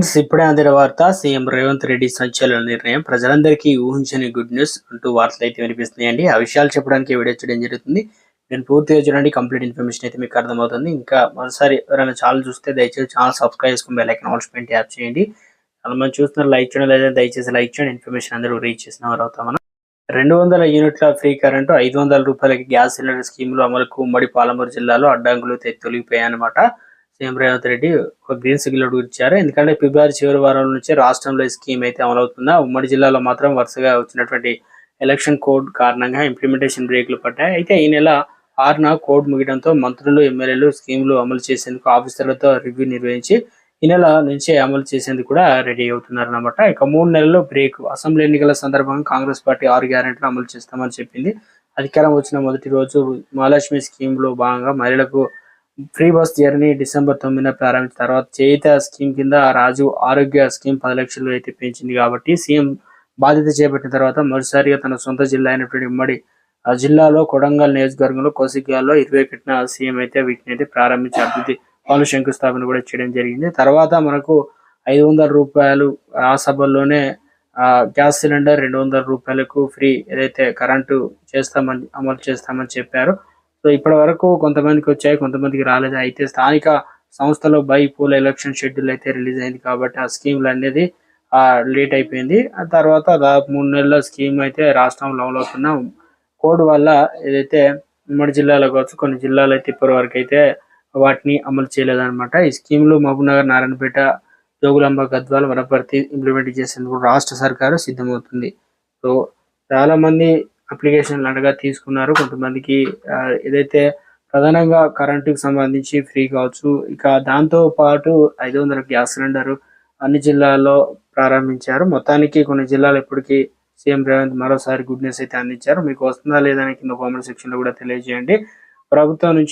Friends ఇప్పుడే అందిన వార్త సీఎం రేవంత్ రెడ్డి సంచలన నిర్ణయం. ప్రజలందరికీ ఊహించని గుడ్ న్యూస్ అంటూ వార్తలు అయితే వినిపిస్తున్నాయండి. ఆ విషయాలు చెప్పడానికి వీడియో చేయడం జరుగుతుంది. నేను పూర్తిగా చూడండి కంప్లీట్ ఇన్ఫర్మేషన్ అయితే మీకు అర్థమవుతుంది. ఇంకా మరోసారి ఎవరైనా ఛానల్ చూస్తే దయచేసి ఛానల్ సబ్స్క్రైబ్ చేసుకుని బెల్ ఐకన్ ఆల్స్మెంట్ చేయండి. చాలా మంది చూస్తున్నారు లైక్ చేయడం లేదా దయచేసి లైక్ చేయండి. ఇన్ఫర్మేషన్ అందరూ రీచ్ చేసిన వారు అవుతాం మనం. రెండు వందల యూనిట్ల ఫ్రీ కరెంటు ఐదు వందల రూపాయలకి గ్యాస్ సిలిండర్ స్కీమ్లు అమలుకు ఉమ్మడి పాలమూరు జిల్లాలో అడ్డంకులు తొలగిపోయాయన్నమాట. సీఎం రేవంత్ రెడ్డి ఒక గ్రీన్ సిగ్నల్ ఇచ్చారు. ఎందుకంటే ఫిబ్రవరి చివరి వారం నుంచి రాష్ట్రంలో ఈ స్కీమ్ అయితే అమలవుతుందా ఉమ్మడి జిల్లాలో మాత్రం వరుసగా వచ్చినటువంటి ఎలక్షన్ కోడ్ కారణంగా ఇంప్లిమెంటేషన్ బ్రేక్లు పడ్డాయి. అయితే ఈ నెల ఆరున కోడ్ ముగియడంతో మంత్రులు ఎమ్మెల్యేలు స్కీములు అమలు చేసేందుకు ఆఫీసర్లతో రివ్యూ నిర్వహించి ఈ నెల నుంచే అమలు చేసేందుకు కూడా రెడీ అవుతున్నారన్నమాట. ఇక మూడు నెలల్లో బ్రేక్ అసెంబ్లీ ఎన్నికల సందర్భంగా కాంగ్రెస్ పార్టీ ఆరు గ్యారెంటీలు అమలు చేస్తామని చెప్పింది. అధికారం వచ్చిన మొదటి రోజు మహాలక్ష్మి స్కీమ్లో భాగంగా మహిళలకు ఫ్రీ బస్ జర్నీ డిసెంబర్ తొమ్మిదిన ప్రారంభించిన తర్వాత చేయిత స్కీమ్ కింద రాజు ఆరోగ్య స్కీమ్ పది లక్షలు అయితే పెంచింది కాబట్టి సీఎం బాధ్యత చేపట్టిన తర్వాత మొదటిసారిగా తన సొంత జిల్లా అయినటువంటి ఉమ్మడి ఆ జిల్లాలో కొడంగల్ నియోజకవర్గంలో కోసిగ్యాల్లో ఇరవై ఒకటిన సీఎం అయితే వీటిని అయితే ప్రారంభించి అభివృద్ధి పనులు శంకుస్థాపన కూడా చేయడం జరిగింది. తర్వాత మనకు ఐదు వందల రూపాయలు ఆ సభల్లోనే గ్యాస్ సిలిండర్ రెండు వందల రూపాయలకు ఫ్రీ ఏదైతే కరెంటు చేస్తామని అమలు చేస్తామని చెప్పారు. సో ఇప్పటి వరకు కొంతమందికి వచ్చాయి కొంతమందికి రాలేదు. అయితే స్థానిక సంస్థలో బై పూల ఎలక్షన్ షెడ్యూల్ అయితే రిలీజ్ అయింది కాబట్టి ఆ స్కీమ్లు అనేది లేట్ అయిపోయింది. ఆ తర్వాత దాదాపు మూడు నెలల స్కీమ్ అయితే రాష్ట్రంలో అమలు అవుతున్న కోడ్ వల్ల ఏదైతే ఉమ్మడి జిల్లాలో కావచ్చు కొన్ని జిల్లాలు అయితే ఇప్పటి వరకు అయితే వాటిని అమలు చేయలేదన్నమాట. ఈ స్కీమ్లు మహబూబ్నగర్ నారాయణపేట జోగులాంబ గద్వాల వనపర్తి ఇంప్లిమెంట్ చేసేందుకు రాష్ట్ర సర్కారు సిద్ధమవుతుంది. సో చాలామంది అప్లికేషన్ అప్లికేషన్లు తీసుకున్నారు. కొంతమందికి ఏదైతే ప్రధానంగా కరెంటుకి సంబంధించి ఫ్రీ కావచ్చు ఇక దాంతో పాటు ఐదు వందల గ్యాస్ సిలిండర్ అన్ని జిల్లాల్లో ప్రారంభించారు. మొత్తానికి కొన్ని జిల్లాలు ఇప్పటికీ సీఎం రేవంత్ మరోసారి గుడ్ న్యూస్ అయితే అందించారు. మీకు వస్తుందా లేదా అని కింద కామెంట్ సెక్షన్లో కూడా తెలియజేయండి. ప్రభుత్వం నుంచి